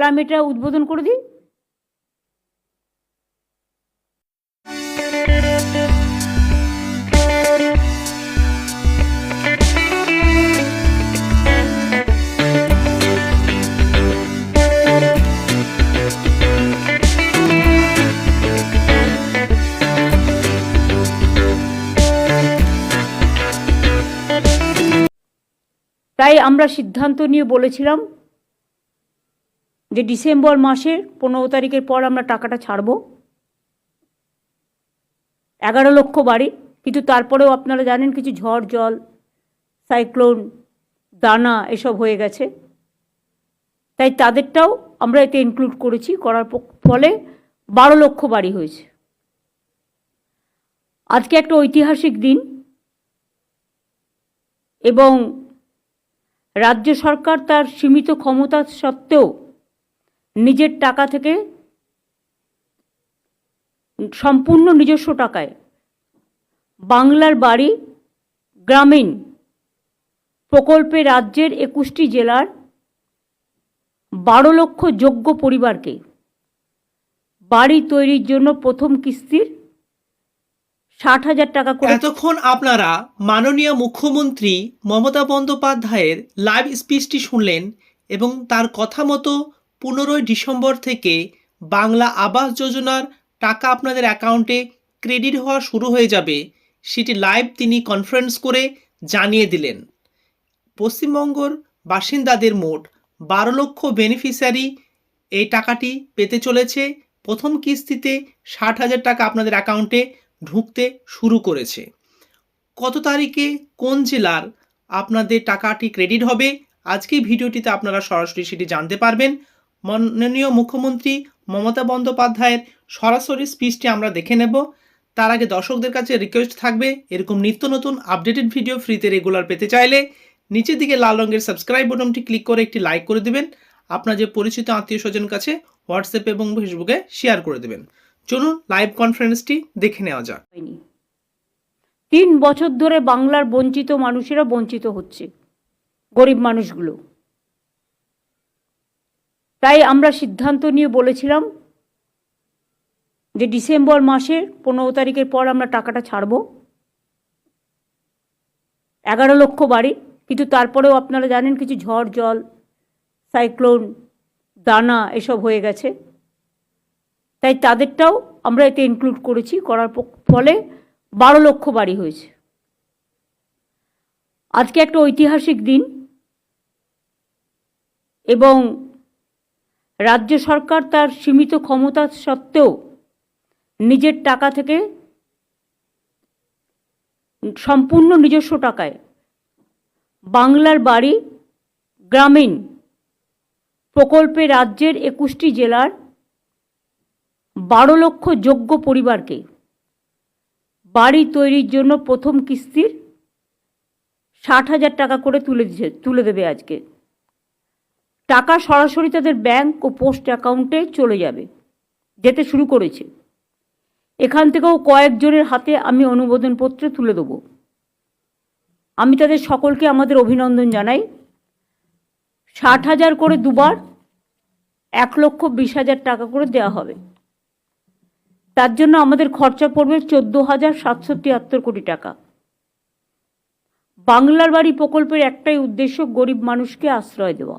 তাহলে আমি এটা উদ্বোধন করে দিই। তাই আমরা সিদ্ধান্ত নিয়ে বলেছিলাম যে ডিসেম্বর মাসের পনেরো তারিখের পর আমরা টাকাটা ছাড়ব। এগারো লক্ষ বাড়ি। কিন্তু তারপরেও আপনারা জানেন কিছু ঝড়, জল, সাইক্লোন, দানা এসব হয়ে গেছে। তাই তাদেরটাও আমরা এতে ইনক্লুড করেছি। করার ফলে বারো লক্ষ বাড়ি হয়েছে। আজকে একটা ঐতিহাসিক দিন। এবং রাজ্য সরকার তার সীমিত ক্ষমতা সত্ত্বেও নিজের টাকা থেকে সম্পূর্ণ নিজস্ব টাকায় বাংলার বাড়ি গ্রামীণ প্রকল্পে রাজ্যের একুশটি জেলার বারো লক্ষ যোগ্য পরিবারকে বাড়ি তৈরির জন্য প্রথম কিস্তির ষাট হাজার টাকা করে এতক্ষণ আপনারা মাননীয় মুখ্যমন্ত্রী মমতা বন্দ্যোপাধ্যায়ের লাইভ স্পিচটি শুনলেন এবং তার কথা মতো পনেরোই ডিসেম্বর থেকে বাংলা আবাস যোজনার টাকা আপনাদের অ্যাকাউন্টে ক্রেডিট হওয়া শুরু হয়ে যাবে, সেটি লাইভ তিনি কনফারেন্স করে জানিয়ে দিলেন। পশ্চিমবঙ্গর বাসিন্দাদের মোট বারো লক্ষ বেনিফিশিয়ারি এই টাকাটি পেতে চলেছে। প্রথম কিস্তিতে ষাট হাজার টাকা আপনাদের অ্যাকাউন্টে ঢুকতে শুরু করেছে। কত তারিখে কোন জেলার আপনাদের টাকাটি ক্রেডিট হবে? আজকে ভিডিওটিতে আপনারা সরাসরি সেটি জানতে পারবেন। মাননীয় মুখ্যমন্ত্রী মমতা বন্দ্যোপাধ্যায়ের সরাসরি স্পিচটি আমরা দেখে নেব। তার আগে দর্শকদের কাছে রিকোয়েস্ট থাকবে, এরকম নিত্য নতুন আপডেটেড ভিডিও ফ্রিতে রেগুলার পেতে চাইলে নিচের দিকে লাল রঙের সাবস্ক্রাইব বাটনটি ক্লিক করে একটি লাইক করে দেবেন। আপনার যে পরিচিত আত্মীয় স্বজন কাছে হোয়াটসঅ্যাপ এবং ফেসবুকে শেয়ার করে দেবেন। চলুন লাইভ কনফারেন্সটি দেখে নেওয়া যাক। তিন বছর ধরে বাংলার বঞ্চিত মানুষেরা বঞ্চিত হচ্ছে। গরিব মানুষগুলো। তাই আমরা সিদ্ধান্ত নিয়ে বলেছিলাম যে ডিসেম্বর মাসের পনেরো তারিখের পর আমরা টাকাটা ছাড়ব। এগারো লক্ষ বাড়ি, কিন্তু তারপরেও আপনারা জানেন কিছু ঝড়, জল, সাইক্লোন, দানা এসব হয়ে গেছে। তাই তাদেরটাও আমরা এতে ইনক্লুড করেছি, করার ফলে বারো লক্ষ বাড়ি হয়েছে। আজকে একটা ঐতিহাসিক দিন এবং রাজ্য সরকার তার সীমিত ক্ষমতা সত্ত্বেও নিজের টাকা থেকে সম্পূর্ণ নিজস্ব টাকায় বাংলার বাড়ি গ্রামীণ প্রকল্পে রাজ্যের একুশটি জেলার বারো লক্ষ যোগ্য পরিবারকে বাড়ি তৈরির জন্য প্রথম কিস্তির ষাট হাজার টাকা করে তুলে দিছে তুলে দেবে আজকে। টাকা সরাসরি তাদের ব্যাংক ও পোস্ট অ্যাকাউন্টে চলে যাবে, যেতে শুরু করেছে। এখান থেকেও কয়েকজনের হাতে আমি অনুমোদনপত্র তুলে দেবো। আমি তাদের সকলকে আমাদের অভিনন্দন জানাই। ষাট হাজার করে দুবার এক লক্ষ বিশ হাজার টাকা করে দেওয়া হবে। তার জন্য আমাদের খরচা পড়বে চোদ্দ হাজার সাতশো তিয়াত্তর কোটি টাকা। বাংলার বাড়ি প্রকল্পের একটাই উদ্দেশ্য গরিব মানুষকে আশ্রয় দেওয়া।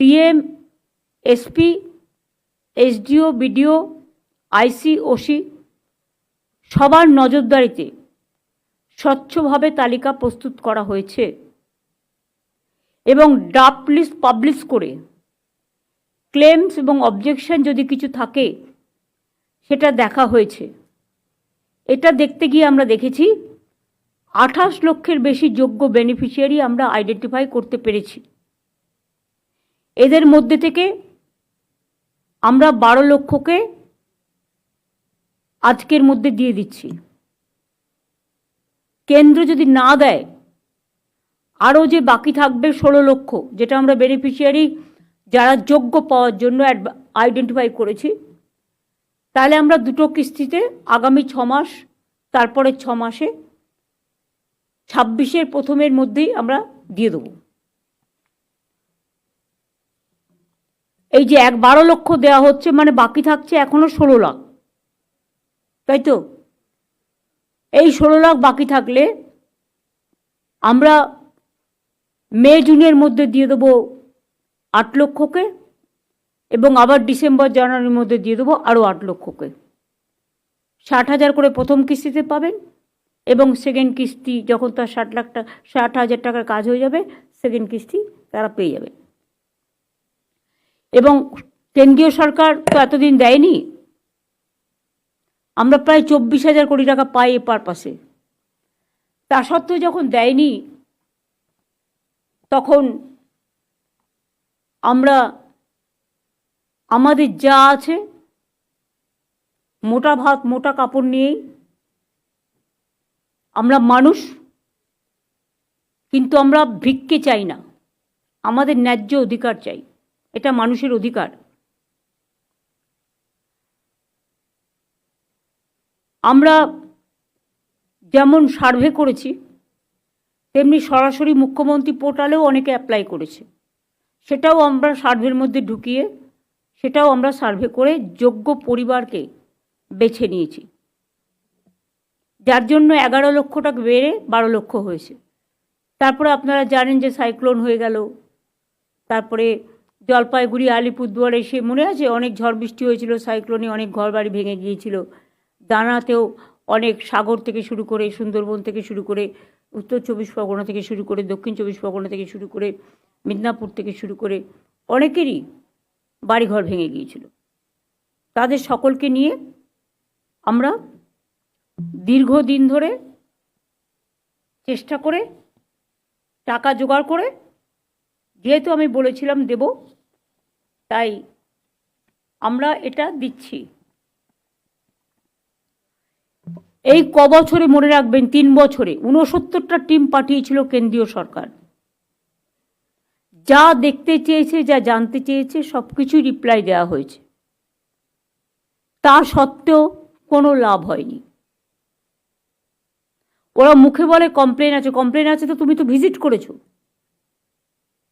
DM, SP, SDO, BDO, IC, OC সবার নজরদারিতে স্বচ্ছভাবে তালিকা প্রস্তুত করা হয়েছে এবং ড্রাফট লিস্ট পাবলিশ করে ক্লেমস এবং অবজেকশন যদি কিছু থাকে, সেটা দেখা হয়েছে। এটা দেখতে গিয়ে আমরা দেখেছি আঠাশ লক্ষের বেশি যোগ্য বেনিফিশিয়ারি আমরা আইডেন্টিফাই করতে পেরেছি। এদের মধ্যে থেকে আমরা বারো লক্ষকে আজকের মধ্যে দিয়ে দিচ্ছি। কেন্দ্র যদি না দেয়, আরও যে বাকি থাকবে ষোলো লক্ষ, যেটা আমরা বেনিফিশিয়ারি যারা যোগ্য পাওয়ার জন্য আইডেন্টিফাই করেছি, তাহলে আমরা দুটো কিস্তিতে আগামী ছ মাস, তারপরে ছ মাসে ছাব্বিশের প্রথমের মধ্যেই আমরা দিয়ে দেবো। এই যে এক বারো লক্ষ দেওয়া হচ্ছে মানে বাকি থাকছে এখনও ষোলো লাখ। তাই তো? এই ষোলো লাখ বাকি থাকলে আমরা মে, জুনের মধ্যে দিয়ে দেবো আট লক্ষকে এবং আবার ডিসেম্বর, জানুয়ারির মধ্যে দিয়ে দেবো আরও আট লক্ষকে। ষাট হাজার করে প্রথম কিস্তিতে পাবেন এবং সেকেন্ড কিস্তি যখন তার ষাট লাখ টাকা ষাট হাজার টাকার কাজ হয়ে যাবে সেকেন্ড কিস্তি তারা পেয়ে যাবে। এবং কেন্দ্রীয় সরকার তো এতদিন দেয়নি। আমরা প্রায় চব্বিশ হাজার কোটি টাকা পাই এ পারপাসে। তা সত্ত্বেও যখন দেয়নি, তখন আমরা, আমাদের যা আছে, মোটা ভাত, মোটা কাপড় নিয়েই আমরা মানুষ, কিন্তু আমরা ভিক্ষে চাই না। আমাদের ন্যায্য অধিকার চাই। এটা মানুষের অধিকার। আমরা যেমন সার্ভে করেছি, তেমনি সরাসরি মুখ্যমন্ত্রী পোর্টালেও অনেকে অ্যাপ্লাই করেছে। সেটাও আমরা সার্ভের মধ্যে ঢুকিয়ে, সেটাও আমরা সার্ভে করে যোগ্য পরিবারকে বেছে নিয়েছি। যার জন্য এগারো লক্ষ টাকা বেড়ে বারো লক্ষ হয়েছে। তারপরে আপনারা জানেন যে সাইক্লোন হয়ে গেল। তারপরে জলপাইগুড়ি, আলিপুরদুয়ারে সে মনে আছে? অনেক ঝড় বৃষ্টি হয়েছিল, সাইক্লোনে অনেক ঘরবাড়ি ভেঙে গিয়েছিল। দানাতেও অনেক সাগর থেকে শুরু করে, সুন্দরবন থেকে শুরু করে, উত্তর চব্বিশ পরগনা থেকে শুরু করে, দক্ষিণ চব্বিশ পরগনা থেকে শুরু করে, মিদনাপুর থেকে শুরু করে অনেকেরই বাড়িঘর ভেঙে গিয়েছিল। তাদের সকলকে নিয়ে আমরা দীর্ঘদিন ধরে চেষ্টা করে, টাকা জোগাড় করে, যেহেতু আমি বলেছিলাম দেব তাই আমরা এটা দিচ্ছি। এই ক বছরে মনে রাখবেন, তিন বছরে উনসত্তরটা টিম পাঠিয়েছিল কেন্দ্রীয় সরকার। যা দেখতে চেয়েছে, যা জানতে চেয়েছে সব কিছুই রিপ্লাই দেওয়া হয়েছে। তা সত্ত্বেও কোনো লাভ হয়নি। ওরা মুখে বলে কমপ্লেন আছে কমপ্লেন আছে, তো তুমি তো ভিজিট করেছ।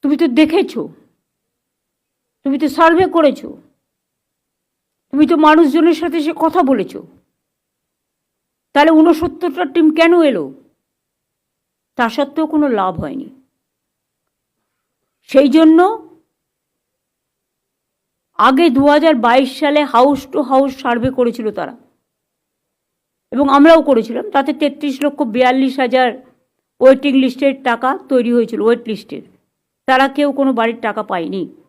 তুমি তো দেখেছ। তুমি তো সার্ভে করেছ। তুমি তো মানুষজনের সাথে সে কথা বলেছ। তাহলে ঊনসত্তরটা টিম কেন এলো? তা সত্ত্বেও কোনো লাভ হয়নি। সেই জন্য আগে দু হাজার বাইশ সালে হাউস টু হাউস সার্ভে করেছিল তারা। এবং আমরাও করেছিলাম। তাতে তেত্রিশ লক্ষ বিয়াল্লিশ হাজার ওয়েটিং লিস্টের টাকা তৈরি হয়েছিল ওয়েট লিস্টের তারা কেউ কোনো বাড়ির টাকা পায়নি।